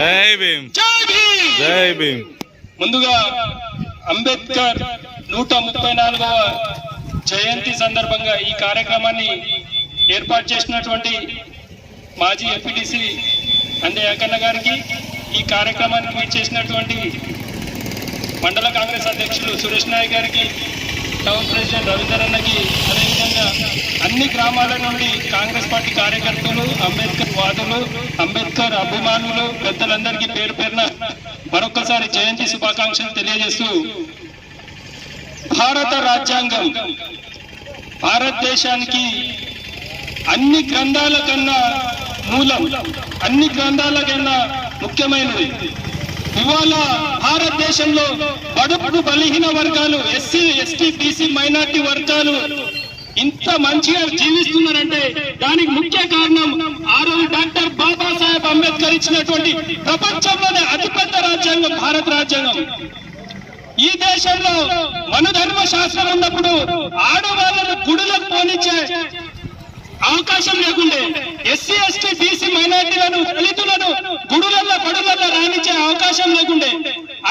జై భీమ్. జై భీమ్. ముందుగా అంబేద్కర్ నూట ముప్పై నాలుగవ జయంతి సందర్భంగా ఈ కార్యక్రమాన్ని ఏర్పాటు చేసినటువంటి మాజీ ఎంపీటీసీ అందే యాకన్న గారికి ఈ కార్యక్రమాన్ని లీడ్ చేసినటువంటి మండల కాంగ్రెస్ అధ్యక్షులు సురేష్ నాయక్ గారికి టౌన్ ప్రెసిడెంట్ రవీందర్ అన్నకి అదేవిధంగా అన్ని గ్రామాల నుండి కాంగ్రెస్ పార్టీ కార్యకర్తలు అంబేద్కర్ వాదులు అంబేద్కర్ అభిమానులు పెద్దలందరికీ పేరు పేరున మరొకసారి జయంతి శుభాకాంక్షలు తెలియజేస్తూ భారత రాజ్యాంగం భారతదేశానికి అన్ని గ్రంథాల కన్నా మూలం అన్ని గ్రంథాల కన్నా ముఖ్యమైనది. ఇవాళ భారతదేశంలో బడుపు బలహీన వర్గాలు ఎస్సీ ఎస్టీ బీసీ మైనార్టీ వర్గాలు ఇంత మంచిగా జీవిస్తున్నారంటే దానికి ముఖ్య కారణం ఆ రోజు డాక్టర్ బాబాసాహెబ్ ప్రపంచంలోనే అతిపెద్ద రాజ్యాంగం భారత రాజ్యాంగం. ఈ దేశంలో మనుధర్మ శాస్త్రం ఉన్నప్పుడు ఆడవాళ్ళను గుడులకు పోనిచ్చే అవకాశం లేకుండే. ఎస్సీ ఎస్టీ బీసీ మైనార్టీలను దళితులను గుడులలో పడులలో రాణించే అవకాశం లేకుండే.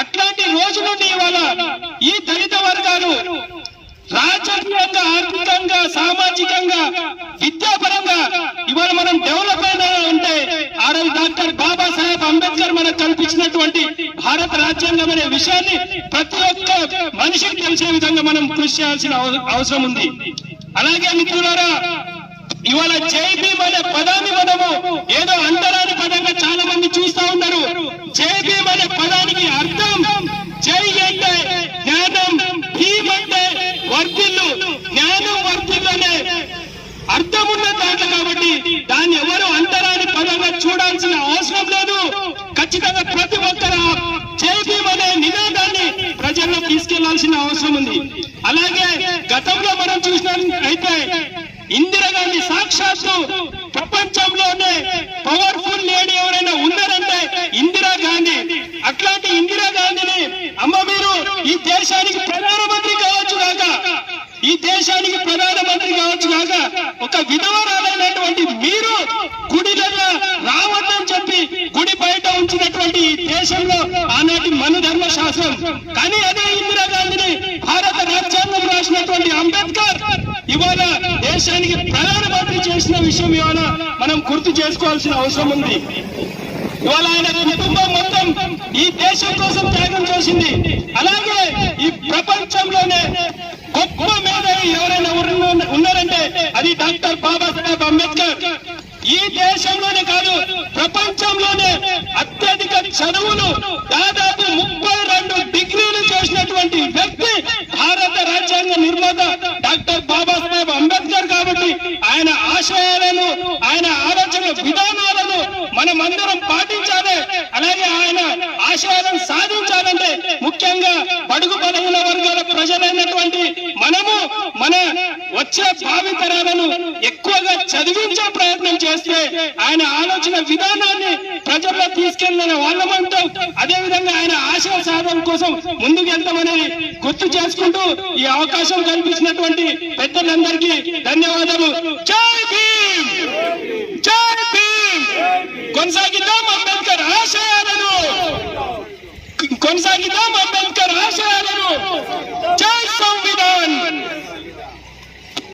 అట్లాంటి రోజు నుండి ఇవాళ ఈ దళిత వర్గాలు రాజకీయంగా ఆర్థికంగా సామాజికంగా విద్యాపరంగా ఇవాళ మనం డెవలప్ అయిన డాక్టర్ బాబాసాహెబ్ అంబేద్కర్ మనకు కల్పించినటువంటి భారత రాజ్యాంగం అనే విషయాన్ని ప్రతి ఒక్క మనిషికి తెలిసే విధంగా మనం కృషి చేయాల్సిన అవసరం ఉంది. అలాగే మిత్రులారా ఇవాళ జై భీమ్ అనే పదాన్ని మనము ఏదో అంతరాని పదంగా చాలా మంది చూస్తా ఉన్నారు. జై భీమ్ అనే పదానికి అర్థం జై అంటే జ్ఞానం భీమ్ అంటే వర్తిల్లు జ్ఞానం వర్తిల్లు అనే అర్థం ఉన్న దాంట్లో కాబట్టి దాన్ని ఎవరు అంతరాని పదంగా చూడాల్సిన అవసరం లేదు ఖచ్చితంగా ప్రతి ఒక్కరు జై భీమ్ అనే నినాదాన్ని ప్రజల్లో తీసుకెళ్ళాల్సిన అవసరం ఉంది. అలాగే గతంలో మనం చూసినట్లయితే ఇందిరాగాంధీ సాక్షాత్తు ప్రపంచంలోనే పవర్ఫుల్ లేడీ ఎవరైనా ఉన్నారంటే ఇందిరా గాంధీ అట్లాంటి ఇందిరాగాంధీని అమ్మ మీరు ఈ దేశానికి ప్రధానమంత్రి కావచ్చు కాక ఈ దేశానికి ప్రధానమంత్రి కావచ్చు కాక ఒక విధవరాలైనటువంటి మీరు ఈ దేశంలో ఆనాటి మనుధర్మ శాస్త్రం కానీ అదే ఇందిరాగాంధీని భారత రాజ్యాంగం రాసినటువంటి అంబేద్కర్ ఇవాళ దేశానికి ప్రధానమంత్రి చేసిన విషయం ఇవాళ మనం గుర్తు చేసుకోవాల్సిన అవసరం ఉంది. ఇవాళ ఆయన కుటుంబం మొత్తం ఈ దేశం కోసం త్యాగం చేసింది. అలాగే ఈ ప్రపంచంలోనే గొప్ప మేధావి ఎవరైనా ఉన్నారంటే అది డాక్టర్ బాబాసాహెబ్ అంబేద్కర్. ఈ దేశంలోనే కాదు ప్రపంచంలోనే అత్యధిక చదువులు దాదాపు ముప్పై రెండు డిగ్రీలు చేసినటువంటి వ్యక్తి భారత రాజ్యాంగ నిర్మాత డాక్టర్ బాబాసాహెబ్ అంబేద్కర్ కాబట్టి ఆయన ఆశయాలను ఆయన ఆలోచన విధానాలను మనమందరం పాటించాలి. అలాగే ఆయన ఆశయాలను సాధించాలంటే ముఖ్యంగా బడుగు బలహీన వర్గాల ప్రజలైనటువంటి మనము మన వచ్చే భావితరాలను ఎక్కువగా చదివించే ప్రయత్నం చేస్తే ఆయన ఆలోచన విధానాన్ని ప్రజల్లో తీసుకెళ్ళిన వాళ్ళమంటూ అదే విధంగా ఆయన ఆశయ సాధన కోసం ముందుకు వెళ్తామనేది గుర్తు చేసుకుంటూ ఈ అవకాశం కల్పించినటువంటి పెద్దలందరికీ ధన్యవాదాలు. జై భీమ్! జై భీమ్! కొనసాగిద్దాం అంబేద్కర్ ఆశయాలను. కొనసాగిద్దాం అంబేద్కర్ ఆశయాలను. జై స్వామి